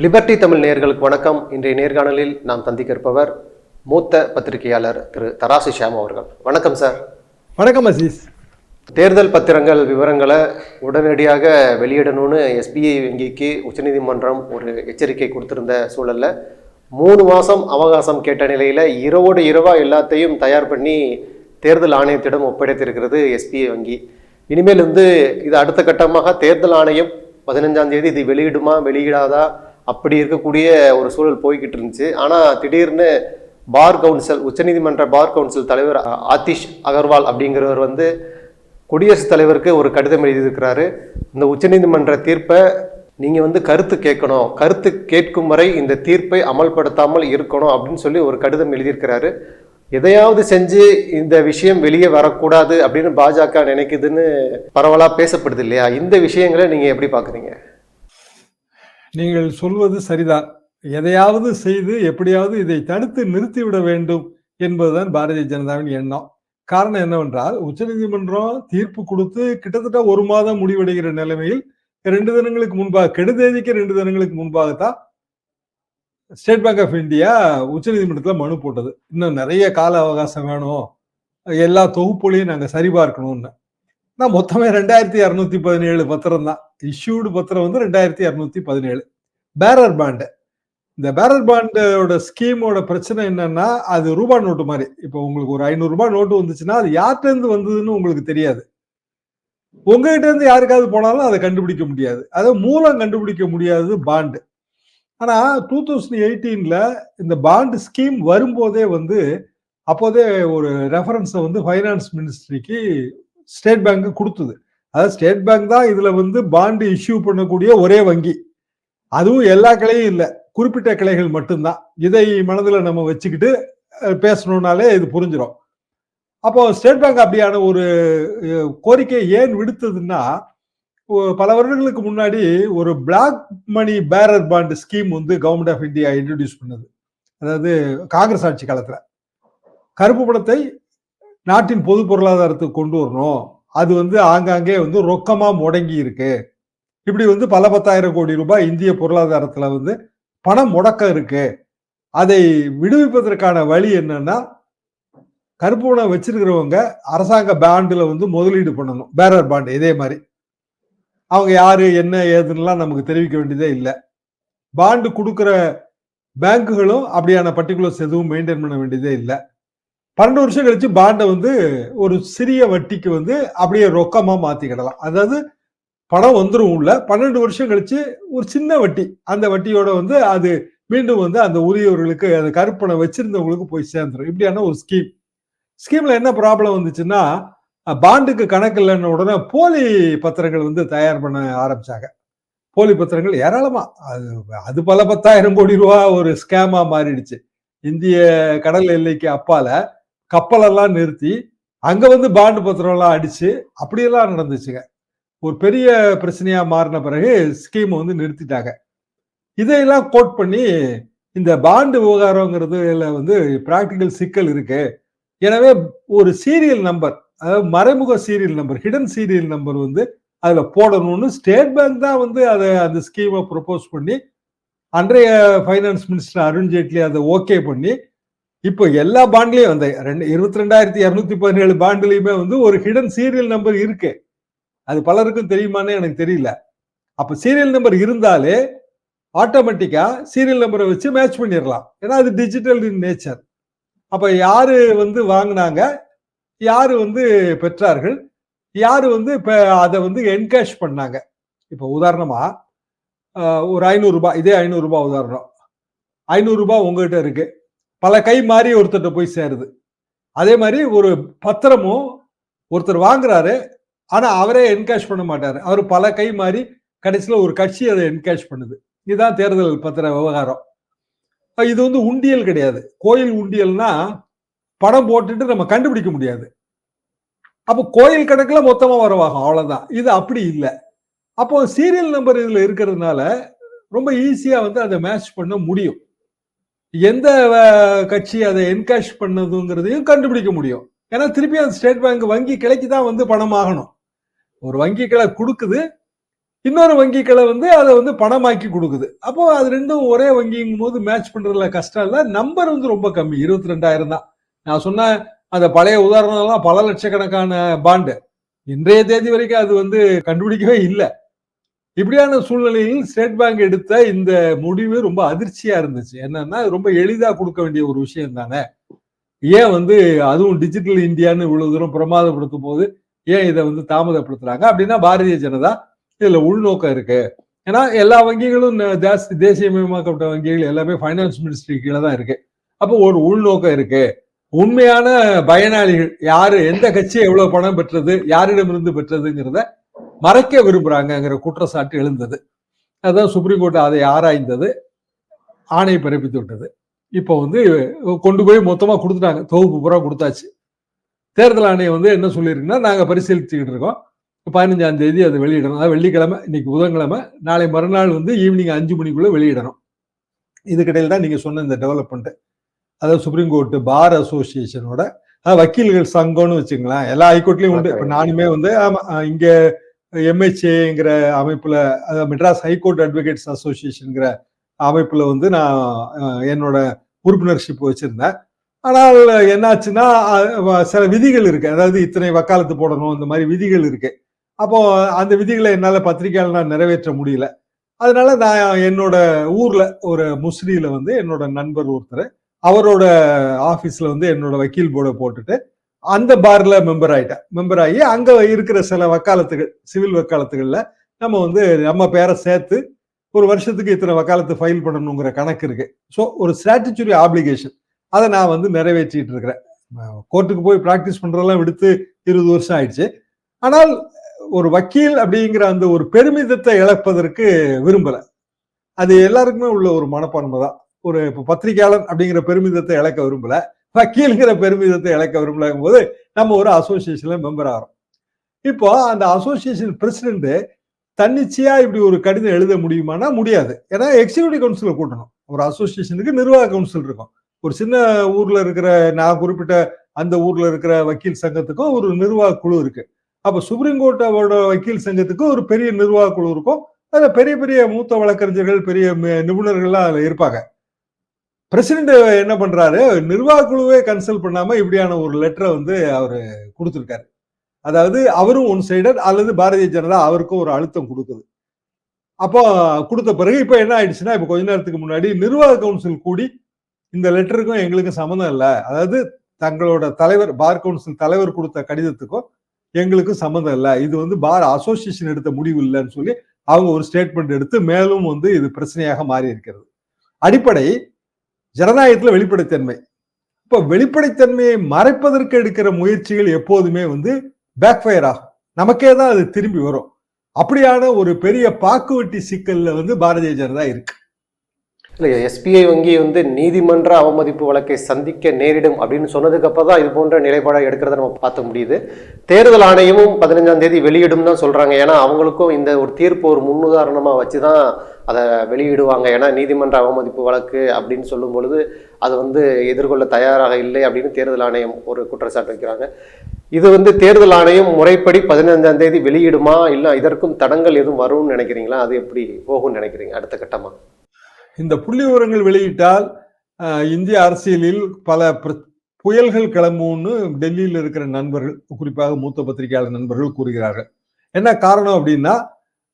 Liberty Tamil நேயர்களுக்கு வணக்கம். இன்றைய நேர்காணலில் நாம் சந்திக்க இருப்பவர் மூத்த பத்திரிகையாளர் திரு தராசு ஷியாம் அவர்கள். வணக்கம் சார். வணக்கம் அசீஸ். தேர்தல் பத்திரங்கள் விவரங்களை உடனடியாக வெளியிடணும்னு எஸ்பிஐ வங்கிக்கு உச்சநீதிமன்றம் ஒரு எச்சரிக்கை கொடுத்திருந்த சூழல்ல மூணு மாதம் அவகாசம் கேட்ட நிலையில் இரவோடு இரவாக எல்லாத்தையும் தயார் பண்ணி தேர்தல் ஆணையத்திடம் ஒப்படைத்திருக்கிறது எஸ்பிஐ வங்கி. இனிமேல் வந்து இது அடுத்த கட்டமாக தேர்தல் ஆணையம் பதினஞ்சாம் தேதி இது வெளியிடுமா வெளியிடாதா அப்படி இருக்கக்கூடிய ஒரு சூழல் போய்கிட்டு இருந்துச்சு. ஆனால் திடீர்னு பார் கவுன்சில் உச்சநீதிமன்ற பார் கவுன்சில் தலைவர் ஆதிஷ் அகர்வால் அப்படிங்கிறவர் வந்து குடியரசுத் தலைவருக்கு ஒரு கடிதம் எழுதியிருக்கிறாரு. இந்த உச்சநீதிமன்ற தீர்ப்பை நீங்கள் வந்து கருத்து கேட்கணும். கருத்து கேட்கும் வரை இந்த தீர்ப்பை அமல்படுத்தாமல் இருக்கணும் அப்படின்னு சொல்லி ஒரு கடிதம் எழுதியிருக்கிறாரு. எதையாவது செஞ்சு இந்த விஷயம் வெளியே வரக்கூடாது அப்படின்னு பாஜக நினைக்குதுன்னு பரவலாக பேசப்படுது இல்லையா? இந்த விஷயங்களை நீங்கள் எப்படி பார்க்குறீங்க நீங்கள் சொல்வது சரிதான். எதையாவது செய்து எப்படியாவது இதை தடுத்து நிறுத்திவிட வேண்டும் என்பதுதான் பாரதிய ஜனதாவின் எண்ணம். காரணம் என்னவென்றால் உச்சநீதிமன்றம் தீர்ப்பு கொடுத்து கிட்டத்தட்ட ஒரு மாதம் முடிவடைகிற நிலைமையில் ரெண்டு தினங்களுக்கு முன்பாக கெடுதேதிக்கு ரெண்டு தினங்களுக்கு முன்பாகத்தான் ஸ்டேட் பேங்க் ஆஃப் இந்தியா உச்சநீதிமன்றத்தில் மனு போட்டது. இன்னும் நிறைய கால அவகாசம் வேணும். எல்லா தொகுப்புலையும் நாங்கள் சரிபார்க்கணும்னு. நான் மொத்தமே ரெண்டாயிரத்தி இரநூத்தி பதினேழு பத்திரம் தான். இஷ்யூடு பத்திரம் வந்து ரெண்டாயிரத்தி இரநூத்தி பதினேழு. பேரர் பாண்டு இந்த பேரர் பாண்டோட ஸ்கீமோட பிரச்சனை என்னன்னா அது ரூபா நோட்டு மாதிரி. இப்போ உங்களுக்கு ஒரு ஐநூறு ரூபாய் நோட்டு வந்துச்சுன்னா அது யார்கிட்டருந்து வந்ததுன்னு உங்களுக்கு தெரியாது. உங்ககிட்ட இருந்து யாருக்காவது போனாலும் அதை கண்டுபிடிக்க முடியாது. அதை மூலம் கண்டுபிடிக்க முடியாதது பாண்டு ஆனா டூ தௌசண்ட் எயிட்டீன்ல இந்த பாண்டு ஸ்கீம் வரும்போதே வந்து அப்போதே ஒரு ரெஃபரன்ஸை வந்து ஃபைனான்ஸ் மினிஸ்ட்ரிக்கு ஸ்டேட் பேங்க் கொடுத்தது. அதாவது ஸ்டேட் பேங்க் தான் இதுல வந்து பாண்டு இஷ்யூ பண்ணக்கூடிய ஒரே வங்கி. அதுவும் எல்லா கிளையும் இல்லை. குறிப்பிட்ட கிளைகள் மட்டும்தான். இதை மனதில் நம்ம வச்சுக்கிட்டு அஹ், பேசணும்னாலே இது புரிஞ்சிடும் அப்போ ஸ்டேட் பேங்க் அப்படியான ஒரு கோரிக்கையை கோரிக்கை ஏன் விடுத்ததுன்னா பல வருடங்களுக்கு முன்னாடி ஒரு black money bearer bond scheme வந்து கவர்மெண்ட் ஆஃப் இந்தியா இன்ட்ரடியூஸ் பண்ணது. அதாவது காங்கிரஸ் ஆட்சி காலத்தில். கருப்பு பணத்தை நாட்டின் பொது பொருளாதாரத்துக்கு கொண்டு வரணும். அது வந்து ஆங்காங்கே வந்து ரொக்கமா முடங்கி இருக்கு. இப்படி வந்து பல பத்தாயிரம் கோடி ரூபாய் இந்திய பொருளாதாரத்துல வந்து பணம் முடக்கம் இருக்கு. அதை விடுவிப்பதற்கான வழி என்னன்னா கருப்பு பணம் வச்சிருக்கிறவங்க அரசாங்க பேண்டில் வந்து முதலீடு பண்ணணும். பேரர் பாண்டு இதே மாதிரி. அவங்க யாரு என்ன ஏதுன்னுலாம் நமக்கு தெரிவிக்க வேண்டியதே இல்லை. பாண்டு கொடுக்குற பேங்குகளும் அப்படியான பர்டிகுலர்ஸ் எதுவும் மெயின்டைன் பண்ண வேண்டியதே இல்லை. பன்னெண்டு வருஷம் கழிச்சு பாண்டை வந்து ஒரு சிறிய வட்டிக்கு வந்து அப்படியே ரொக்கமா மாத்திக்கிடலாம். அதாவது பணம் வந்துடும் உள்ள. பன்னெண்டு வருஷம் கழிச்சு ஒரு சின்ன வட்டி. அந்த வட்டியோட வந்து அது மீண்டும் வந்து அந்த உரியவர்களுக்கு அந்த கருப்பணம் வச்சிருந்தவங்களுக்கு போய் சேர்ந்துடும் இப்படியான ஒரு ஸ்கீம் ஸ்கீம்ல என்ன ப்ராப்ளம் வந்துச்சுன்னா பாண்டுக்கு கணக்கு இல்லைன்ன உடனே போலி பத்திரங்கள் வந்து தயார் பண்ண ஆரம்பிச்சாங்க. போலி பத்திரங்கள் ஏராளமா. அது அது பல பத்தாயிரம் கோடி ரூபா ஒரு ஸ்கேமா மாறிடுச்சு. இந்திய கடல் எல்லைக்கு அப்பால கப்பலெல்லாம் நிறுத்தி அங்கே வந்து பாண்டு பத்திரம்லாம் அடித்து அப்படியெல்லாம் நடந்துச்சுங்க. ஒரு பெரிய பிரச்சனையாக மாறின பிறகு ஸ்கீமை வந்து நிறுத்திட்டாங்க. இதையெல்லாம் கோட் பண்ணி இந்த பாண்டு விவகாரங்கிறதுல வந்து பிராக்டிக்கல் சிக்கல் இருக்கு. எனவே ஒரு சீரியல் நம்பர் அதாவது மறைமுக serial number hidden serial number வந்து அதில் போடணும்னு ஸ்டேட் பேங்க் தான் வந்து அதை அந்த ஸ்கீமை ப்ரொபோஸ் பண்ணி அன்றைய ஃபைனான்ஸ் மினிஸ்டர் அருண் ஜேட்லி அதை ஓகே பண்ணி இப்போ எல்லா பாண்ட்லயும் அந்த ரெண்டு இருபத்தி ரெண்டாயிரத்தி இரநூத்தி பதினேழு பாண்ட்லயுமே வந்து ஒரு ஹிடன் சீரியல் நம்பர் இருக்கு. அது பலருக்கும் தெரியுமான்னு எனக்கு தெரியல. அப்ப சீரியல் நம்பர் இருந்தாலே ஆட்டோமேட்டிக்கா சீரியல் நம்பரை வச்சு மேட்ச் பண்ணிடலாம் ஏன்னா அது டிஜிட்டல் இன் நேச்சர் அப்ப யாரு வந்து வாங்கினாங்க? யாரு வந்து பெற்றார்கள்? யாரு வந்து இப்போ அதை வந்து என்கேஷ் பண்ணாங்க? இப்போ உதாரணமா ஒரு ஐநூறுரூபா இதே ஐநூறுரூபா உதாரணம். ஐநூறுரூபா உங்ககிட்ட இருக்குது பல கை மாறி ஒருத்தர்கிட்ட போய் சேருது. அதே மாதிரி ஒரு பத்திரமும் ஒருத்தர் வாங்குறாரு. ஆனால் அவரே என்கேஷ் பண்ண மாட்டார். அவர் பல கை மாறி கடைசியில் ஒரு கட்சி அதை என்கேஷ் பண்ணுது. இதுதான் தேர்தல் பத்திர விவகாரம். இது வந்து உண்டியல் கிடையாது. கோயில் உண்டியல்னா பணம் போட்டுட்டு நம்ம கண்டுபிடிக்க முடியாது. அப்போ கோயில் கணக்கில் மொத்தமாக வரவாகும். அவ்வளோதான் இது அப்படி இல்லை. அப்போ சீரியல் நம்பர் இதில் இருக்கிறதுனால ரொம்ப ஈஸியாக வந்து அதை மேட்ச் பண்ண முடியும். எந்த கட்சி அதை என்கேஷ் பண்ணதுங்கிறதையும் கண்டுபிடிக்க முடியும். ஏன்னா திருப்பி அந்த ஸ்டேட் பேங்க் வங்கி கிளைக்கு தான் வந்து பணம் ஆகணும். ஒரு வங்கி கிளை கொடுக்குது இன்னொரு வங்கி கிளை வந்து அதை வந்து பணமாக்கி கொடுக்குது. அப்போ அது ரெண்டும் ஒரே வங்கிங்கும் போது மேட்ச் பண்றதுல கஷ்டம் இல்லை. நம்பர் வந்து ரொம்ப கம்மி இருபத்தி ரெண்டாயிரம் தான். நான் சொன்ன அந்த பழைய உதாரணம்லாம் பல லட்சக்கணக்கான பாண்டு இன்றைய தேதி வரைக்கும் அது வந்து கண்டுபிடிக்கவே இல்லை. இப்படியான சூழ்நிலையில் ஸ்டேட் பேங்க் எடுத்த இந்த முடிவு ரொம்ப அதிர்ச்சியா இருந்துச்சு. என்னன்னா ரொம்ப எளிதா கொடுக்க வேண்டிய ஒரு விஷயம் தானே. ஏன் வந்து அதுவும் டிஜிட்டல் இந்தியான்னு இவ்வளவு தூரம் பிரமாதப்படுத்தும் போது ஏன் இதை வந்து தாமதப்படுத்துறாங்க? அப்படின்னா பாரதிய ஜனதா இதுல உள்நோக்கம் இருக்கு. ஏன்னா எல்லா வங்கிகளும் ஜாஸ்தி தேசியமயமாக்கப்பட்ட வங்கிகள் எல்லாமே ஃபைனான்ஸ் மினிஸ்ட்ரி கீழே தான் இருக்கு. அப்போ ஒரு உள்நோக்கம் இருக்கு. உண்மையான பயனாளிகள் யாரு எந்த கட்சி எவ்வளவு பணம் பெற்றது யாரிடமிருந்து பெற்றதுங்கிறத மறைக்க விரும்புகிறாங்கங்கிற குற்றச்சாட்டு எழுந்தது. அதான் சுப்ரீம் கோர்ட் அதை ஆராய்ந்தது. ஆணை பிறப்பித்து விட்டது. இப்போ வந்து கொண்டு போய் மொத்தமாக கொடுத்துட்டாங்க. தொகுப்பு பூரா கொடுத்தாச்சு. தேர்தல் ஆணையம் வந்து என்ன சொல்லியிருக்குன்னா நாங்கள் பரிசீலிச்சுக்கிட்டு இருக்கோம். பதினஞ்சாம் தேதி அதை வெளியிடணும். அதாவது வெள்ளிக்கிழமை இன்னைக்கு புதன்கிழமை நாளை மறுநாள் வந்து ஈவினிங் அஞ்சு மணிக்குள்ளே வெளியிடணும். இதுக்கிடையில் தான் நீங்கள் சொன்ன இந்த டெவலப்மெண்ட்டு அதாவது சுப்ரீம் கோர்ட்டு பார் அசோசியேஷனோட வக்கீல்கள் சங்கம்னு வச்சுங்களேன் எல்லா ஹைகோர்ட்லயும் உண்டு. இப்ப நானுமே வந்து ஆமா அஹ் இங்க எம்ஹெச்ஏங்கிற அமைப்புல அதாவது மெட்ராஸ் ஹைகோர்ட் அட்வொகேட்ஸ் அசோசியேஷன்ங்கிற அமைப்புல வந்து நான் என்னோட உறுப்பினர்ஷிப் வச்சிருந்தேன். ஆனால் என்னாச்சுன்னா சில விதிகள் இருக்கு. அதாவது இத்தனை வக்காலத்து போடணும் இந்த மாதிரி விதிகள் இருக்கு. அப்போ அந்த விதிகளை என்னால பத்திரிகையால் நான் நிறைவேற்ற முடியல. அதனால நான் என்னோட ஊர்ல ஒரு முஸ்லியில வந்து என்னோட நண்பர் ஒருத்தர் அவரோட ஆஃபீஸில் வந்து என்னோட வக்கீல் போர்டை போட்டுட்டு அந்த பார்ல மெம்பர் ஆகிட்டேன் மெம்பர் ஆகி அங்கே இருக்கிற சில வக்காலத்துகள் சிவில் வக்காலத்துகளில் நம்ம வந்து நம்ம பேரை சேர்த்து ஒரு வருஷத்துக்கு இத்தனை வக்காலத்து ஃபைல் பண்ணணுங்கிற கணக்கு இருக்கு. ஸோ ஒரு ஸ்ட்ராட்டஜரி ஆப்ளிகேஷன் அதை நான் வந்து நிறைவேற்றிட்டு இருக்கிறேன். கோர்ட்டுக்கு போய் ப்ராக்டிஸ் பண்ணுறதெல்லாம் விடுத்து இருபது வருஷம் ஆயிடுச்சு. ஆனால் ஒரு வக்கீல் அப்படிங்கிற அந்த ஒரு பெருமிதத்தை இழப்பதற்கு விரும்பலை. அது எல்லாருக்குமே உள்ள ஒரு மனப்பான்மை தான். ஒரு இப்போ பத்திரிகையாளர் அப்படிங்கிற பெருமிதத்தை இழக்க விரும்பல. வக்கீலுங்கிற பெருமிதத்தை இழக்க விரும்பலங்கும் போது நம்ம ஒரு அசோசியேஷன்ல மெம்பர் ஆகிறோம் இப்போ அந்த அசோசியேஷன் பிரசிடென்ட் தன்னிச்சையா இப்படி ஒரு கடிதம் எழுத முடியுமானா முடியாது. ஏன்னா எக்ஸிக்யூட்டிவ் கவுன்சில் கூட்டணும். ஒரு அசோசியேஷனுக்கு நிர்வாக கவுன்சில் இருக்கும். ஒரு சின்ன ஊர்ல இருக்கிற நான் குறிப்பிட்ட அந்த ஊர்ல இருக்கிற வக்கீல் சங்கத்துக்கும் ஒரு நிர்வாக குழு இருக்கு. அப்ப சுப்ரீம் கோர்ட்டோட வக்கீல் சங்கத்துக்கும் ஒரு பெரிய நிர்வாக குழு இருக்கும். அதுல பெரிய பெரிய மூத்த வழக்கறிஞர்கள் பெரிய நிபுணர்கள்லாம் அதுல இருப்பாங்க. பிரசிடென்ட் என்ன பண்றாரு? நிர்வாக குழுவே கன்சல்ட் பண்ணாம இப்படியான ஒரு லெட்டரை வந்து அவரு கொடுத்துருக்காரு. அதாவது அவரும் ஒன் சைடர் அல்லது பாரதிய ஜனதா அவருக்கும் ஒரு அழுத்தம் கொடுக்குது. அப்போ கொடுத்த பிறகு இப்ப என்ன ஆயிடுச்சுன்னா இப்ப கொஞ்ச நேரத்துக்கு முன்னாடி நிர்வாக கவுன்சில் கூடி இந்த லெட்டருக்கும் எங்களுக்கு சம்மந்தம் இல்லை. அதாவது தங்களோட தலைவர் பார் கவுன்சில் தலைவர் கொடுத்த கடிதத்துக்கும் எங்களுக்கும் சம்மந்தம் இல்லை. இது வந்து பார் அசோசியேஷன் எடுத்த முடிவு இல்லைன்னு சொல்லி அவங்க ஒரு ஸ்டேட்மெண்ட் எடுத்து மேலும் வந்து இது பிரச்சனையாக மாறி இருக்கிறது. அடிப்படை ஜனநாயகத்தில் வெளிப்படைத்தன்மை. இப்போ வெளிப்படைத்தன்மையை மறைப்பதற்கு எடுக்கிற முயற்சிகள் எப்போதுமே வந்து பேக் ஃபயர் ஆகும். நமக்கே தான் அது திரும்பி வரும். அப்படியான ஒரு பெரிய பாக்குவட்டி சிக்கல்ல வந்து பாரதிய ஜனதா இருக்கு. இல்லை எஸ்பிஐ வங்கி வந்து நீதிமன்ற அவமதிப்பு வழக்கை சந்திக்க நேரிடும் அப்படின்னு சொன்னதுக்கப்புறம் தான் இது போன்ற நிலைப்பாடாக எடுக்கிறத நம்ம பார்த்த முடியுது. தேர்தல் ஆணையமும் பதினஞ்சாம் தேதி வெளியிடும் தான் சொல்கிறாங்க ஏன்னா அவங்களுக்கும் இந்த ஒரு தீர்ப்பு ஒரு முன்னுதாரணமாக வச்சு தான் அதை வெளியிடுவாங்க. ஏன்னா நீதிமன்ற அவமதிப்பு வழக்கு அப்படின்னு சொல்லும் பொழுது அது வந்து எதிர்கொள்ள தயாராக இல்லை அப்படின்னு தேர்தல் ஆணையம் ஒரு குற்றச்சாட்டு வைக்கிறாங்க. இது வந்து தேர்தல் ஆணையம் முறைப்படி பதினஞ்சாம் தேதி வெளியிடுமா? இல்லை இதற்கும் தடங்கள் எதுவும் வரும்னு நினைக்கிறீங்களா? அது எப்படி போகும்னு நினைக்கிறீங்க அடுத்த கட்டமாக இந்த புள்ளி விவரங்கள் வெளியிட்டால் இந்திய அரசியலில் பல புயல்கள் கிளம்பும்னு டெல்லியில் இருக்கிற நண்பர்கள் குறிப்பாக மூத்த பத்திரிகையாளர் நண்பர்கள் கூறுகிறார்கள். என்ன காரணம் அப்படின்னா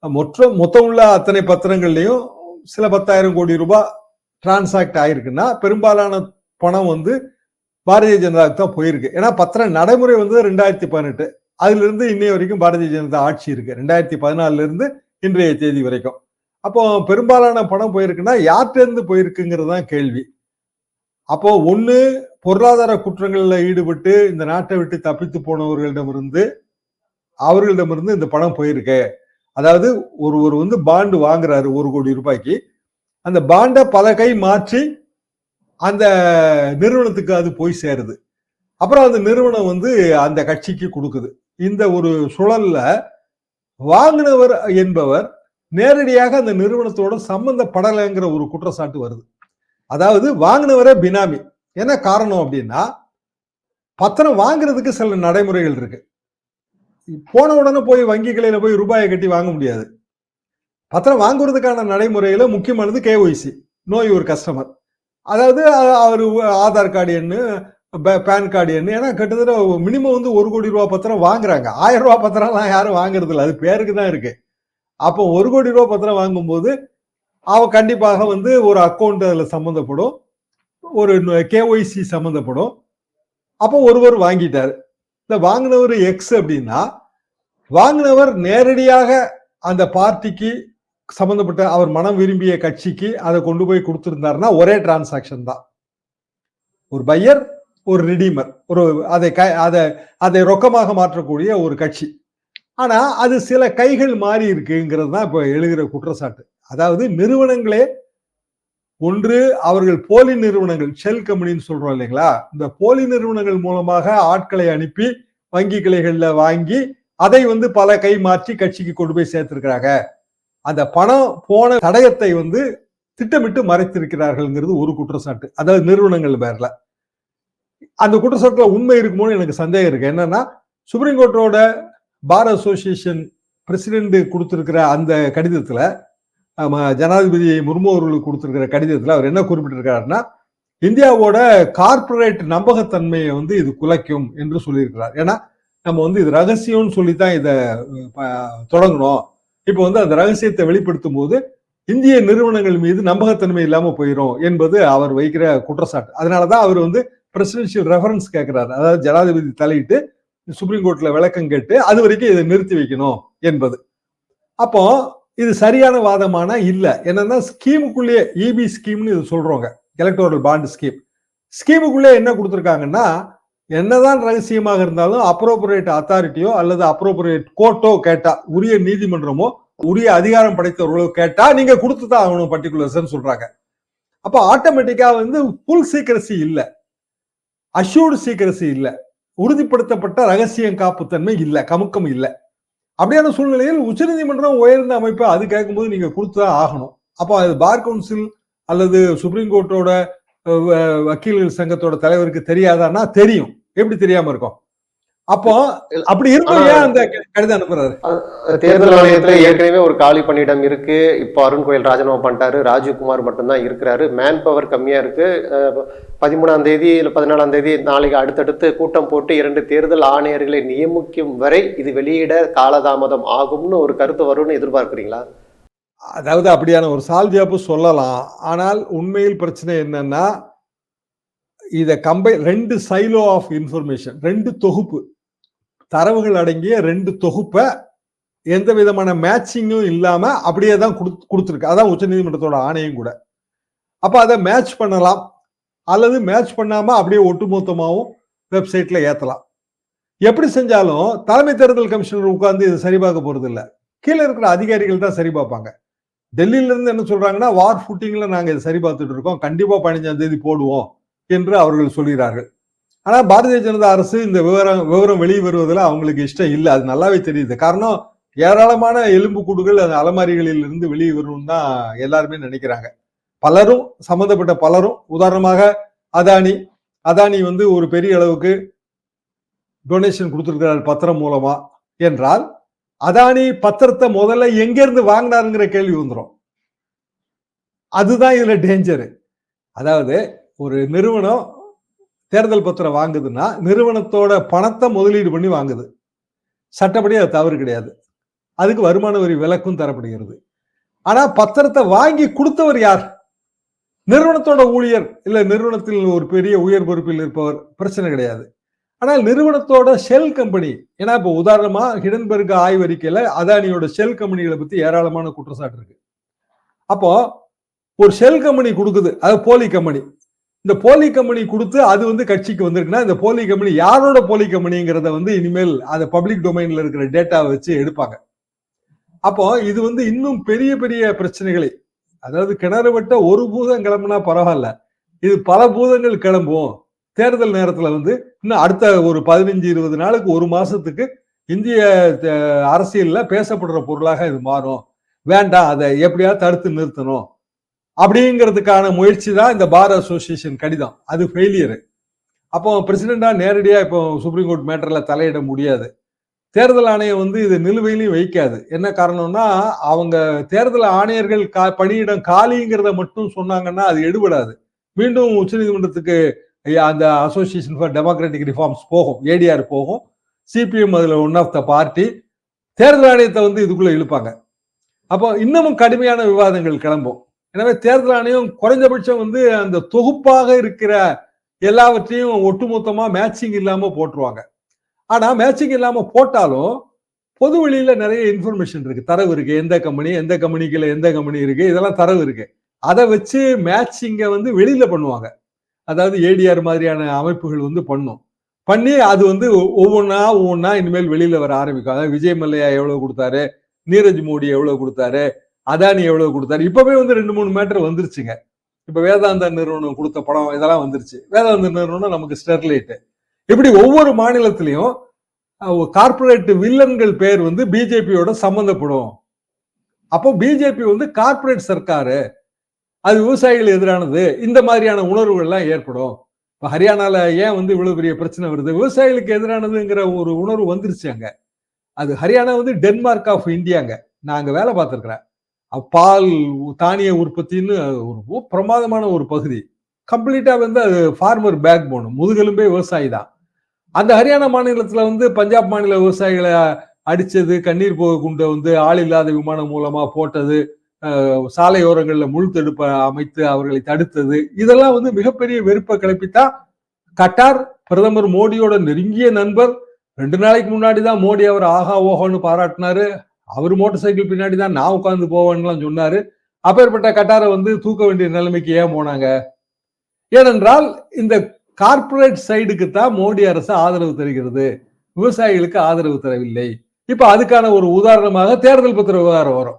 மொத்த மொத்தம் உள்ள அத்தனை பத்திரங்கள்லையும் சில பத்தாயிரம் கோடி ரூபாய் டிரான்சாக்ட் ஆயிருக்குன்னா பெரும்பாலான பணம் வந்து பாரதிய ஜனதாவுக்கு தான் போயிருக்கு. ஏன்னா பத்திரம் நடைமுறை வந்து ரெண்டாயிரத்தி பதினெட்டு. அதுல இருந்து இன்னைய வரைக்கும் பாரதிய ஜனதா ஆட்சி இருக்கு. ரெண்டாயிரத்தி பதினாலுல இருந்து இன்றைய தேதி வரைக்கும். அப்போ பெரும்பாலான பணம் போயிருக்குன்னா யார்கிட்டேருந்து போயிருக்குங்கிறது தான் கேள்வி. அப்போ ஒன்று பொருளாதார குற்றங்களில் ஈடுபட்டு இந்த நாட்டை விட்டு தப்பித்து போனவர்களிடமிருந்து அவர்களிடமிருந்து இந்த பணம் போயிருக்கு. அதாவது ஒருவர் வந்து பாண்டு வாங்குறாரு ஒரு கோடி ரூபாய்க்கு. அந்த பாண்டை பல கை மாற்றி அந்த நிறுவனத்துக்கு அது போய் சேருது. அப்புறம் அந்த நிறுவனம் வந்து அந்த கட்சிக்கு கொடுக்குது. இந்த ஒரு சுழல்ல வாங்கினவர் என்பவர் நேரடியாக அந்த நிறுவனத்தோட சம்பந்தப்படலைங்கிற ஒரு குற்றச்சாட்டு வருது. அதாவது வாங்கினவரே பினாமி. என்ன காரணம் அப்படின்னா பத்திரம் வாங்குறதுக்கு சில நடைமுறைகள் இருக்கு. போன உடனே போய் வங்கி போய் ரூபாயை கட்டி வாங்க முடியாது. பத்திரம் வாங்குறதுக்கான நடைமுறையில முக்கியமானது கேஒய்சி நோய் ஒரு கஸ்டமர் அதாவது அவர் ஆதார் கார்டு எண்ணு பேன் கார்டு எண்ணு ஏன்னா கிட்டத்தட்ட மினிமம் வந்து ஒரு கோடி ரூபா பத்திரம் வாங்குறாங்க. ஆயிரம் ரூபா பத்திரம்லாம் யாரும் வாங்குறது இல்லை அது பேருக்கு தான் இருக்கு. அப்போ ஒரு கோடி ரூபா பத்திரம் வாங்கும்போது அவன் கண்டிப்பாக வந்து ஒரு அக்கௌண்ட் அதில் சம்மந்தப்படும். ஒரு கேஒய்சி சம்மந்தப்படும். அப்போ ஒருவர் வாங்கிட்டார். இந்த வாங்கினவர் எக்ஸ் அப்படின்னா வாங்கினவர் நேரடியாக அந்த பார்ட்டிக்கு சம்மந்தப்பட்ட அவர் மனம் விரும்பிய கட்சிக்கு அதை கொண்டு போய் கொடுத்துருந்தாருன்னா ஒரே டிரான்சாக்ஷன் தான். ஒரு பையர் ஒரு ரிடீமர் ஒரு அதை க அதை அதை ரொக்கமாக மாற்றக்கூடிய ஒரு கட்சி. ஆனா அது சில கைகள் மாறி இருக்குங்கிறது தான் இப்போ எழுகிற குற்றச்சாட்டு. அதாவது நிறுவனங்களே ஒன்று அவர்கள் போலி நிறுவனங்கள் ஷெல் கம்பெனின்னு சொல்றோம் இல்லைங்களா? இந்த போலி நிறுவனங்கள் மூலமாக ஆட்களை அனுப்பி வங்கி கிளைகளில் வாங்கி அதை வந்து பல கை மாற்றி கட்சிக்கு கொண்டு போய் சேர்த்திருக்கிறாங்க. அந்த பணம் போன தடயத்தை வந்து திட்டமிட்டு மறைத்திருக்கிறார்கள்ங்கிறது ஒரு குற்றச்சாட்டு. அதாவது நிறுவனங்கள் பேர்ல. அந்த குற்றச்சாட்டுல உண்மை இருக்குமோன்னு எனக்கு சந்தேகம் இருக்கு. என்னன்னா சுப்ரீம் கோர்ட்டோட பார் அசோசியேஷன் பிரசிடென்ட் கொடுத்துருக்கிற அந்த கடிதத்தில் ஜனாதிபதி முர்மு அவர்களுக்கு கொடுத்துருக்கிற கடிதத்தில் அவர் என்ன குறிப்பிட்டிருக்காருன்னா இந்தியாவோட கார்ப்பரேட் நம்பகத்தன்மையை வந்து இது குலைக்கும் என்று சொல்லியிருக்கிறார். ஏன்னா நம்ம வந்து இது ரகசியம்னு சொல்லி தான் இதை தொடங்கணும். இப்போ வந்து அந்த ரகசியத்தை வெளிப்படுத்தும் போது இந்திய நிறுவனங்கள் மீது நம்பகத்தன்மை இல்லாமல் போயிடும் என்பது அவர் வைக்கிற குற்றச்சாட்டு. அதனாலதான் அவர் வந்து பிரசிடென்ஷியல் ரெஃபரன்ஸ் கேட்கிறாரு அதாவது ஜனாதிபதி தலையிட்டு சுப்ரீம் கோர்ட்ல விளக்கம் கேட்டு அது வரைக்கும் இதை நிறுத்தி வைக்கணும் என்பது. அப்போ இது சரியான வாதமானா இல்ல. என்னன்னா ஸ்கீமுக்குள்ளேயே இபி ஸ்கீம்னு இது சொல்றோங்க எலக்டோரல் பாண்ட் ஸ்கீம் ஸ்கீமுக்குள்ளே என்ன கொடுத்துருக்காங்கன்னா என்னதான் ரகசியமாக இருந்தாலும் அப்ரோப்ரியேட் அத்தாரிட்டியோ அல்லது அப்ரோப்ரியேட் கோர்ட்டோ கேட்டா உரிய நீதிமன்றமோ உரிய அதிகாரம் படைத்தவர்களோ கேட்டா நீங்க கொடுத்து தான் ஆகணும் பர்டிகுலர்ஸ் சொல்றாங்க. அப்போ ஆட்டோமேட்டிக்கா வந்து ஃபுல் சீக்கிரசி இல்லை. அஷ்யூர்டு சீக்கிரசி இல்லை. உறுதிப்படுத்தப்பட்ட ரகசியம் காப்புத்தன்மை இல்லை கமுக்கம் இல்லை. அப்படியான சூழ்நிலையில் உச்சநீதிமன்றம் உயர்ந்த அமைப்பு அது கேட்கும்போது நீங்க கொடுத்துதான் ஆகணும். அப்போ அது பார் கவுன்சில் அல்லது சுப்ரீம் கோர்ட்டோட வ- வக்கீல்கள் சங்கத்தோட தலைவருக்கு தெரியாதான்னா தெரியும். எப்படி தெரியாம இருக்கும்? அப்போ அப்படி இருந்தும் ஏன் அந்த கடிதம் அனுப்புறாரு? தேர்தல் ஆணையத்துல ஏற்கனவே ஒரு காலி பணியிடம் இருக்கு. இப்போ அருண் கோயில் ராஜினாமா பண்ணிட்டாரு. ராஜீவ்குமார் மட்டும்தான் இருக்கிறாரு. மேன் பவர் கம்மியா இருக்கு. பதிமூணாம் தேதி இல்லை பதினாலாம் தேதி நாளைக்கு அடுத்தடுத்து கூட்டம் போட்டு இரண்டு தேர்தல் ஆணையர்களை நியமிக்கும் வரை இது வெளியிட காலதாமதம் ஆகும்னு ஒரு கருத்து வரும்னு எதிர்பார்க்குறீங்களா? அதாவது அப்படியான ஒரு சால்ஜியாப்பு சொல்லலாம். ஆனால் உண்மையில் பிரச்சனை என்னன்னா இத கம்பை ரெண்டு சைலோ ஆஃப் இன்ஃபர்மேஷன் ரெண்டு தொகுப்பு. தரவுகள் அடங்கிய ரெண்டு தொகுப்பை எந்த விதமான மேட்சிங்கும் இல்லாம அப்படியே தான் கொடுத்து கொடுத்துருக்கு. அதான் உச்சநீதிமன்றத்தோட ஆணையும் கூட. அப்ப அதை மேட்ச் பண்ணலாம். அல்லது மேட்ச் பண்ணாம அப்படியே ஒட்டுமொத்தமாகவும் வெப்சைட்ல ஏத்தலாம். எப்படி செஞ்சாலும் தலைமை தேர்தல் கமிஷனர் உட்கார்ந்து இதை சரி பார்க்க போறது இல்லை கீழே இருக்கிற அதிகாரிகள் தான் சரி பார்ப்பாங்க. டெல்லியில இருந்து என்ன சொல்றாங்கன்னா வார் ஃபுட்டிங்ல நாங்க இதை சரி பார்த்துட்டு இருக்கோம். கண்டிப்பா பதினஞ்சாம் தேதி போடுவோம் என்று அவர்கள் சொல்கிறார்கள். ஆனால் பாரதிய ஜனதா அரசு இந்த விவரம் விவரம் வெளியே வருவதில் அவங்களுக்கு இஷ்டம் இல்லை. அது நல்லாவே தெரியுது. காரணம் ஏராளமான எலும்பு கூடுகள் அந்த அலமாரிகளில் இருந்து வெளியே வரும்னு தான் எல்லாருமே நினைக்கிறாங்க. பலரும் சம்பந்தப்பட்ட பலரும் உதாரணமாக அதானி அதானி வந்து ஒரு பெரிய அளவுக்கு டொனேஷன் கொடுத்துருக்கிறார் பத்திரம் மூலமா. என்றால் அதானி பத்திரத்தை முதல்ல எங்கேருந்து வாங்கினாருங்கிற கேள்வி வந்துடும் அதுதான் இதுல டேஞ்சரு அதாவது ஒரு நிறுவனம் தேர்தல் பத்திரம் வாங்குதுன்னா நிறுவனத்தோட பணத்தை முதலீடு பண்ணி வாங்குது. சட்டப்படி அது தவறு கிடையாது. அதுக்கு வருமான வரி விலக்கும் தரப்படுகிறது. ஆனா பத்திரத்தை வாங்கி கொடுத்தவர் யார்? நிறுவனத்தோட ஊழியர். இல்ல நிறுவனத்தில் ஒரு பெரிய உயர் பொறுப்பில் இருப்பவர். பிரச்சனை கிடையாது. ஆனால் நிறுவனத்தோட ஷெல் கம்பெனி ஏன்னா இப்போ உதாரணமா ஹிடன்பெர்க் ஆய்வறிக்கையில அதானியோட ஷெல் கம்பெனிகளை பத்தி ஏராளமான குற்றச்சாட்டு இருக்கு. அப்போ ஒரு ஷெல் கம்பெனி கொடுக்குது. அது போலி கம்பெனி இந்த போலி கம்பெனி கொடுத்து அது வந்து கட்சிக்கு வந்திருக்குன்னா இந்த போலி கம்பெனி யாரோட போலி கம்பெனிங்கிறத வந்து இனிமேல் அந்த பப்ளிக் டொமைன்ல இருக்கிற டேட்டாவை வச்சு எடுப்பாங்க. அப்போ இது வந்து இன்னும் பெரிய பெரிய பிரச்சனைகளை. அதாவது கிணறு விட்ட ஒரு பூதம் கிளம்புனா பரவாயில்ல. இது பல பூதங்கள் கிளம்பும். தேர்தல் நேரத்தில் வந்து இன்னும் அடுத்த ஒரு பதினஞ்சு இருபது நாளுக்கு ஒரு மாசத்துக்கு இந்திய அரசியலில் பேசப்படுற பொருளாக இது மாறும். வேண்டாம் அதை எப்படியாவது தடுத்து நிறுத்தணும். அப்படிங்கிறதுக்கான முயற்சி தான் இந்த பார் அசோசியேஷன் கடிதம். அது ஃபெயிலியரு அப்போ பிரசிடெண்டா நேரடியாக இப்போ சுப்ரீம் கோர்ட் மேட்டரில் தலையிட முடியாது. தேர்தல் ஆணையம் வந்து இது நிலுவையிலையும் வைக்காது. என்ன காரணம்னா அவங்க தேர்தல் ஆணையர்கள் கா பணியிடம் காலிங்கிறத மட்டும் சொன்னாங்கன்னா அது எடுபடாது. மீண்டும் உச்சநீதிமன்றத்துக்கு அந்த அசோசியேஷன் ஃபார் டெமோக்ராட்டிக் ரிஃபார்ம்ஸ் போகும். ஏடிஆர் போகும். சிபிஎம் அதில் ஒன் ஆஃப் த பார்ட்டி தேர்தல் ஆணையத்தை வந்து இதுக்குள்ளே இழுப்பாங்க. அப்போ இன்னமும் கடுமையான விவாதங்கள் கிளம்பும். எனவே தேர்தல் ஆணையம் குறைஞ்சபட்சம் வந்து அந்த தொகுப்பாக இருக்கிற எல்லாவற்றையும் ஒட்டுமொத்தமா மேட்சிங் இல்லாம போட்டுருவாங்க. ஆனா மேட்சிங் இல்லாம போட்டாலும் பொது வெளியில நிறைய இன்ஃபர்மேஷன் இருக்கு. தரவு இருக்கு. எந்த கம்பெனி எந்த கம்பெனிக்குள்ள எந்த கம்பெனி இருக்கு? இதெல்லாம் தரவு இருக்கு. அதை வச்சு மேட்சிங்கை வந்து வெளியில பண்ணுவாங்க. அதாவது ஏடிஆர் மாதிரியான அமைப்புகள் வந்து பண்ணும். பண்ணி அது வந்து ஒவ்வொன்றா ஒவ்வொன்றா இனிமேல் வெளியில வர ஆரம்பிக்கும். அதாவது விஜய் மல்லையா எவ்வளவு கொடுத்தாரு? நீரஜ் மோடி எவ்வளவு கொடுத்தாரு? அதானி எவ்வளவு கொடுத்தாரு? இப்பவே வந்து ரெண்டு மூணு மேட்டர் வந்துருச்சுங்க. இப்ப வேதாந்தா நிறுவனம் கொடுத்த படம் இதெல்லாம் வந்துருச்சு. வேதாந்த நிறுவனம் நமக்கு ஸ்டெர்லைட்டு. இப்படி ஒவ்வொரு மாநிலத்திலையும் கார்பரேட் வில்லன்கள் பேர் வந்து பிஜேபியோட சம்பந்தப்படும். அப்போ பிஜேபி வந்து கார்ப்பரேட் சர்க்காரு. அது விவசாயிகள் எதிரானது. இந்த மாதிரியான உணர்வுகள்லாம் ஏற்படும். இப்ப ஹரியானால ஏன் வந்து இவ்வளவு பெரிய பிரச்சனை வருது? விவசாயிகளுக்கு எதிரானதுங்கிற ஒரு உணர்வு வந்துருச்சு அங்க. அது ஹரியானா வந்து டென்மார்க் ஆஃப் இந்தியாங்க நான் அங்க வேலை பார்த்துருக்குறேன். பால் தானிய உற்பத்தின்னு ஒரு பிரமாதமான ஒரு பகுதி. கம்ப்ளீட்டா வந்து அது ஃபார்மர் பேக் போனும் முதுகெலும்பே விவசாயி தான். அந்த ஹரியானா மாநிலத்துல வந்து பஞ்சாப் மாநில விவசாயிகளை அடிச்சது கண்ணீர் போக குண்டை வந்து ஆள் இல்லாத விமானம் மூலமா போட்டது சாலையோரங்களில் முழு முள் தடுப்பை அமைத்து அவர்களை தடுத்தது. இதெல்லாம் வந்து மிகப்பெரிய வெறுப்பை கிளப்பித்தான் கட்டார் பிரதமர் மோடியோட நெருங்கிய நண்பர். ரெண்டு நாளைக்கு முன்னாடி தான் மோடி அவர் ஆஹா ஓஹோன்னு பாராட்டினாரு. அவர் மோட்டர் சைக்கிள் பின்னாடி தான் நான் உட்காந்து போவேன்னுலாம் சொன்னாரு. அப்பேற்பட்ட கட்டாரை வந்து தூக்க வேண்டிய நிலைமைக்கு ஏன் போனாங்க? ஏனென்றால் இந்த கார்ப்பரேட் சைடுக்கு தான் மோடி அரசு ஆதரவு தருகிறது. விவசாயிகளுக்கு ஆதரவு தரவில்லை. இப்ப அதுக்கான ஒரு உதாரணமாக தேர்தல் பத்திர விவகாரம் வரும்.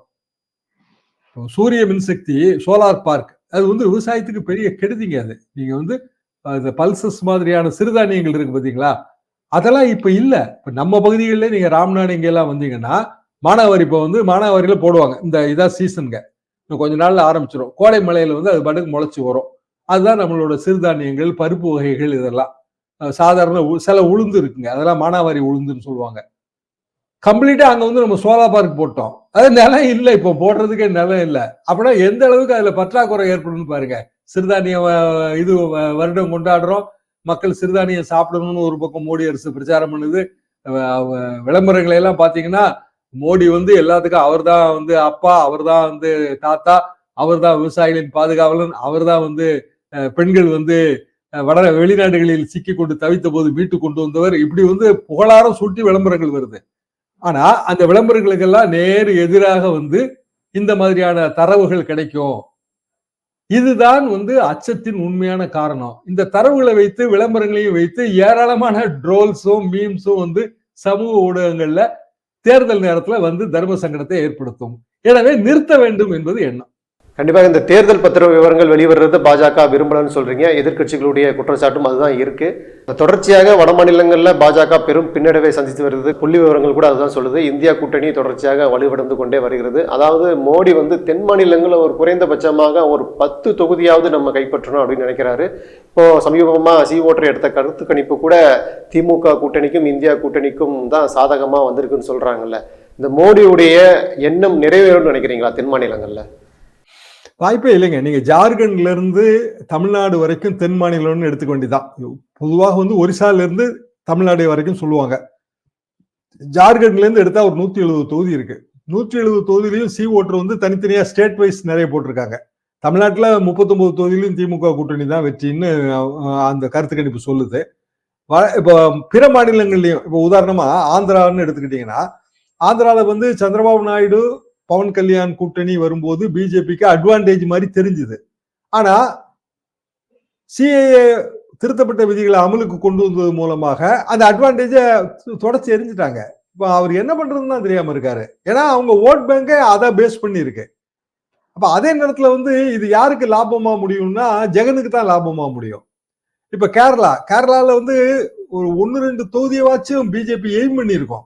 சூரிய மின்சக்தி சோலார் பார்க் அது வந்து விவசாயத்துக்கு பெரிய கெடுதிங்க அது. நீங்க வந்து இந்த பல்சஸ் மாதிரியான சிறுதானியங்கள் இருக்கு பாத்தீங்களா? அதெல்லாம் இப்ப இல்ல. இப்ப நம்ம பகுதிகளிலே நீங்க ராம்நாடு இங்கெல்லாம் வந்தீங்கன்னா மானாவாரி இப்போ வந்து மானாவாரியில் போடுவாங்க. இந்த இதான் சீசனுங்க இன்னும் கொஞ்ச நாளில் ஆரம்பிச்சிடும் கோடை மலையில் வந்து அது பாட்டுக்கு முளைச்சி வரும். அதுதான் நம்மளோட சிறுதானியங்கள் பருப்பு வகைகள் இதெல்லாம். சாதாரண உ- சில உளுந்து இருக்குங்க. அதெல்லாம் மானாவாரி உளுந்துன்னு சொல்லுவாங்க. கம்ப்ளீட்டாக அங்கே வந்து நம்ம சோலா பார்க் போட்டோம். அது நிலம் இல்லை இப்போ. போடுறதுக்கே நிலம் இல்லை. அப்படின்னா எந்த அளவுக்கு அதில் பற்றாக்குறை ஏற்படும்னு பாருங்க. சிறுதானிய இது வ- வருடம் கொண்டாடுறோம். மக்கள் சிறுதானியம் சாப்பிடணும்னு ஒரு பக்கம் மோடி அரசு பிரச்சாரம் பண்ணுது. விளம்பரங்களை எல்லாம் பார்த்தீங்கன்னா மோடி வந்து எல்லாத்துக்கும் அவர்தான் வந்து அப்பா அவர்தான் வந்து தாத்தா அவர்தான் விவசாயிகளின் பாதுகாவலன் அவர்தான் வந்து பெண்கள் வந்து வட வெளிநாடுகளில் சிக்கி கொண்டு தவித்த போது மீட்டு கொண்டு வந்தவர். இப்படி வந்து புகழாரம் சுட்டி விளம்பரங்கள் வருது. ஆனா அந்த விளம்பரங்களுக்கெல்லாம் நேர் எதிராக வந்து இந்த மாதிரியான தரவுகள் கிடைக்கும். இதுதான் வந்து அச்சத்தின் உண்மையான காரணம். இந்த தரவுகளை வைத்து விளம்பரங்களையும் வைத்து ஏராளமான ட்ரோல்ஸும் மீம்ஸும் வந்து சமூக ஊடகங்கள்ல தேர்தல் நேரத்துல வந்து தர்ம சங்கடத்தை ஏற்படுத்தும். எனவே நிறுத்த வேண்டும் என்பது எண்ணம். கண்டிப்பாக இந்த தேர்தல் பத்திர விவரங்கள் வெளிவருறது பாஜக விரும்பலன்னு சொல்றீங்க. எதிர்க்கட்சிகளுடைய குற்றச்சாட்டும் அதுதான் இருக்கு. தொடர்ச்சியாக வட மாநிலங்களில் பாஜக பெரும் பின்னடைவை சந்தித்து வருகிறது புள்ளி விவரங்கள் கூட அதுதான் சொல்லுது. இந்தியா கூட்டணி தொடர்ச்சியாக வலுவடைந்து கொண்டே வருகிறது. அதாவது மோடி வந்து தென் மாநிலங்களில் ஒரு குறைந்தபட்சமாக ஒரு பத்து தொகுதியாவது நம்ம கைப்பற்றணும் அப்படின்னு நினைக்கிறாரு. இப்போ சமீபமாக சி ஓட்டர் எடுத்த கருத்து கணிப்பு கூட திமுக கூட்டணிக்கும் இந்தியா கூட்டணிக்கும் தான் சாதகமாக வந்திருக்குன்னு சொல்கிறாங்கல்ல இந்த மோடியுடைய எண்ணம் நிறைவேறும்னு நினைக்கிறீங்களா தென் மாநிலங்களில்? வாய்ப்பே இல்லைங்க. நீங்க ஜார்க்கண்ட்ல இருந்து தமிழ்நாடு வரைக்கும் தென் மாநிலம்னு எடுத்துக்க வேண்டியதான் பொதுவாக வந்து ஒரிசால இருந்து தமிழ்நாடு வரைக்கும் சொல்லுவாங்க. ஜார்க்கண்ட்ல இருந்து எடுத்தா ஒரு நூத்தி எழுபது தொகுதி இருக்கு. நூற்றி எழுபது தொகுதியிலையும் சி ஓட்டர் வந்து தனித்தனியா ஸ்டேட் வைஸ் நிறைய போட்டிருக்காங்க. தமிழ்நாட்டில் முப்பத்தொன்பது தொகுதியிலும் திமுக கூட்டணி தான் வெற்றின்னு அந்த கருத்து கணிப்பு சொல்லுது. வ- இப்போ பிற மாநிலங்கள்லையும் இப்போ உதாரணமா ஆந்திரான்னு எடுத்துக்கிட்டீங்கன்னா ஆந்திராவில் வந்து சந்திரபாபு நாயுடு பவன் கல்யாண் கூட்டணி வரும்போது பிஜேபிக்கு அட்வான்டேஜ் மாதிரி தெரிஞ்சுது. ஆனா சிஏஏ திருத்தப்பட்ட விதிகளை அமலுக்கு கொண்டு வந்தது மூலமாக அந்த அட்வான்டேஜை தொடச்சி எரிஞ்சிட்டாங்க. இப்போ அவர் என்ன பண்றதுன்னு தான் தெரியாம இருக்காரு. ஏன்னா அவங்க ஓட் பேங்கை அதை பேஸ் பண்ணி இருக்கு அப்ப அதே நேரத்துல வந்து இது யாருக்கு லாபமா முடியும்னா ஜெகனுக்கு தான் லாபமா முடியும். இப்ப கேரளா கேரளால வந்து ஒரு ஒன்னு ரெண்டு தொகுதியவாச்சும் பிஜேபி எய்ம் பண்ணியிருக்கோம்.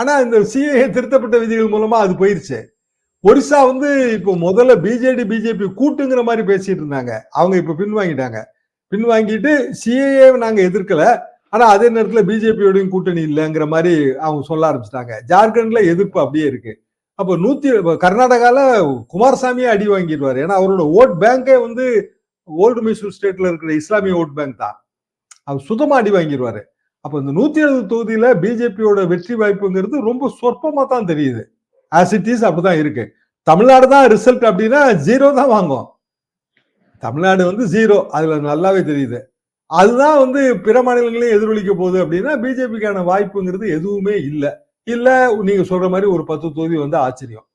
ஆனால் இந்த சிஏ திருத்தப்பட்ட விதிகள் மூலமாக அது போயிருச்சு. ஒரிசா வந்து இப்போ முதல்ல பிஜேடி பிஜேபி கூட்டுங்கிற மாதிரி பேசிட்டு இருந்தாங்க. அவங்க இப்போ பின்வாங்கிட்டாங்க. பின்வாங்கிட்டு சிஏஏ நாங்கள் எதிர்க்கல. ஆனால் அதே நேரத்தில் பிஜேபியோடையும் கூட்டணி இல்லைங்கிற மாதிரி அவங்க சொல்ல ஆரம்பிச்சிட்டாங்க. ஜார்க்கண்ட்ல எதிர்ப்பு அப்படியே இருக்கு. அப்போ நூத்தி கர்நாடகாவில் கர்நாடகால குமாரசாமியே அடி வாங்கிடுவார். ஏன்னா அவரோட ஓட் பேங்கே வந்து ஓல்டு மைசூர் ஸ்டேட்ல இருக்கிற இஸ்லாமிய ஓட் பேங்க் தான். அவர் சுத்தமாக அடி வாங்கிடுவாரு. அப்போ இந்த நூத்தி எழுபது தொகுதியில பிஜேபியோட வெற்றி வாய்ப்புங்கிறது ரொம்ப சொற்பமா தான் தெரியுது. ஆஸ் இட் இஸ் அப்படிதான் இருக்கு. தமிழ்நாடு தான் ரிசல்ட் அப்படின்னா ஜீரோ தான் வாங்கும் தமிழ்நாடு வந்து ஜீரோ அதுல நல்லாவே தெரியுது. அதுதான் வந்து பிற மாநிலங்களையும் எதிரொலிக்க போகுது அப்படின்னா பிஜேபிக்கான வாய்ப்புங்கிறது எதுவுமே இல்லை. இல்லை நீங்க சொல்ற மாதிரி ஒரு பத்து தொகுதி வந்து ஆச்சரியம்.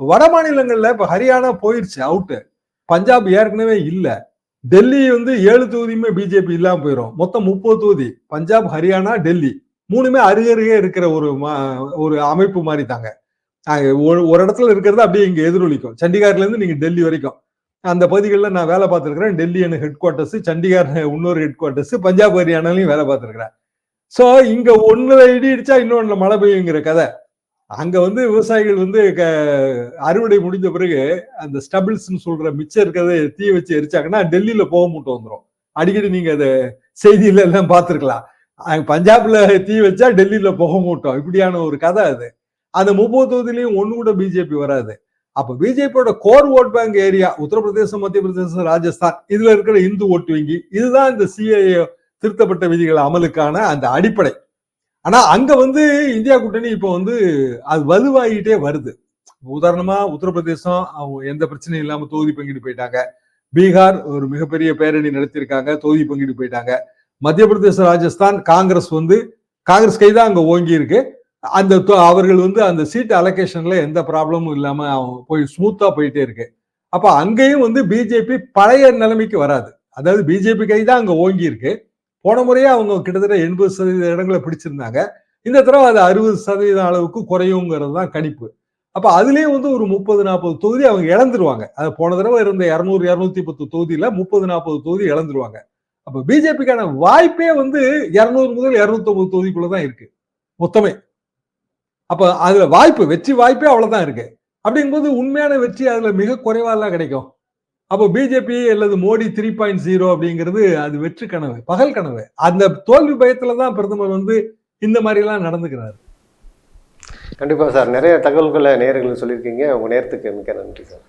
வட மாநிலங்கள்ல இப்ப ஹரியானா போயிருச்சு அவுட்டு பஞ்சாப் ஏற்கனவே இல்லை. டெல்லி வந்து ஏழு தொகுதியுமே பிஜேபி இல்லாமல் போயிடும் மொத்தம் முப்பது தொகுதி. பஞ்சாப் ஹரியானா டெல்லி. மூணுமே அருகருகே இருக்கிற ஒரு மா- ஒரு அமைப்பு மாதிரி தாங்க ஒரு ஒரு இடத்துல இருக்கிறது அப்படியே இங்கே எதிரொலிக்கும். சண்டிகார்லேருந்து இருந்து டெல்லி வரைக்கும். அந்த பகுதிகளில் நான் வேலை பார்த்துருக்கிறேன். டெல்லி எனக்கு ஹெட் குவார்ட்டர்ஸ் சண்டிகார் இன்னொரு ஹெட் குவார்ட்டர்ஸ் பஞ்சாப் ஹரியானாலையும் வேலை பார்த்துருக்கிறேன். ஸோ இங்கே ஒன்றில் இடி இடிச்சா இன்னொன்னுல மழை பெய்யுங்கிற கதை. அங்க வந்து விவசாயிகள் வந்து க- அறுவடை முடிஞ்ச பிறகு அந்த ஸ்டபிள்ஸ்னு சொல்ற மிச்சம் இருக்கிறத தீ வச்சு எரிச்சாங்கன்னா டெல்லியில போக மூட்டை வந்துடும் அடிக்கடி நீங்க அதை செய்தியில எல்லாம் பார்த்துருக்கலாம். பஞ்சாப்ல தீ வச்சா டெல்லியில போக மாட்டோம். இப்படியான ஒரு கதை அது. அந்த முப்பது தொகுதியிலையும் ஒண்ணு கூட பிஜேபி வராது. அப்ப பிஜேபியோட core vote bank area Uttar Pradesh Madhya Pradesh Rajasthan இதுல இருக்கிற இந்து ஓட்டு வங்கி இதுதான் இந்த சிஏஏ திருத்தப்பட்ட விதிகள் அமலுக்கான அந்த அடிப்படை. ஆனா அங்க வந்து இந்தியா கூட்டணி இப்போ வந்து அது வலுவாகிட்டே வருது. உதாரணமா உத்தரப்பிரதேசம் அவங்க எந்த பிரச்சனையும் இல்லாம தொகுதி பங்கிட்டு போயிட்டாங்க. பீகார் ஒரு மிகப்பெரிய பேரணி நடத்தியிருக்காங்க தொகுதி பங்கிட்டு போயிட்டாங்க. மத்திய பிரதேச ராஜஸ்தான் காங்கிரஸ் வந்து காங்கிரஸ் கை தான் அங்க ஓங்கி இருக்கு. அந்த அவர்கள் வந்து அந்த சீட் அலோகேஷன்ல எந்த ப்ராப்ளமும் இல்லாம அவங்க போய் ஸ்மூத்தா போயிட்டே இருக்கு. அப்ப அங்கேயும் வந்து பிஜேபி பழைய நிலைமைக்கு வராது. அதாவது பிஜேபி கை தான் அங்க ஓங்கி இருக்கு. போன முறையே அவங்க கிட்டத்தட்ட எண்பது சதவீத இடங்களை பிடிச்சிருந்தாங்க. இந்த தடவை அது அறுபது சதவீதம் அளவுக்கு குறையுங்கிறது தான் கணிப்பு. அப்போ அதுலேயே வந்து ஒரு முப்பது நாற்பது தொகுதி அவங்க இழந்துருவாங்க. அது போன தடவை இருந்த இரநூறு இரநூத்தி பத்து தொகுதியில முப்பது நாற்பது தொகுதி இழந்துருவாங்க. அப்போ பிஜேபிக்கான வாய்ப்பே வந்து இரநூறு முதல் இருநூத்தி ஒன்பது தொகுதிக்குள்ளதான் இருக்கு. மொத்தமே. அப்போ அதுல வாய்ப்பு வெற்றி வாய்ப்பே அவ்வளவுதான் இருக்கு. அப்படிங்கும்போது உண்மையான வெற்றி அதுல மிக குறைவாலாம் கிடைக்கும். அப்போ பிஜேபி அல்லது மோடி த்ரீ பாயிண்ட் ஜீரோ அப்படிங்கிறது அது வெற்றி கனவு பகல் கனவு. அந்த தோல்வி பயத்துல தான் பிரதமர் வந்து இந்த மாதிரி எல்லாம் நடந்துக்கிறாரு. கண்டிப்பாக சார். நிறைய தகவல்களை நேர்களை சொல்லியிருக்கீங்க. உங்கள் நேரத்துக்கு மிக்க நன்றி சார்.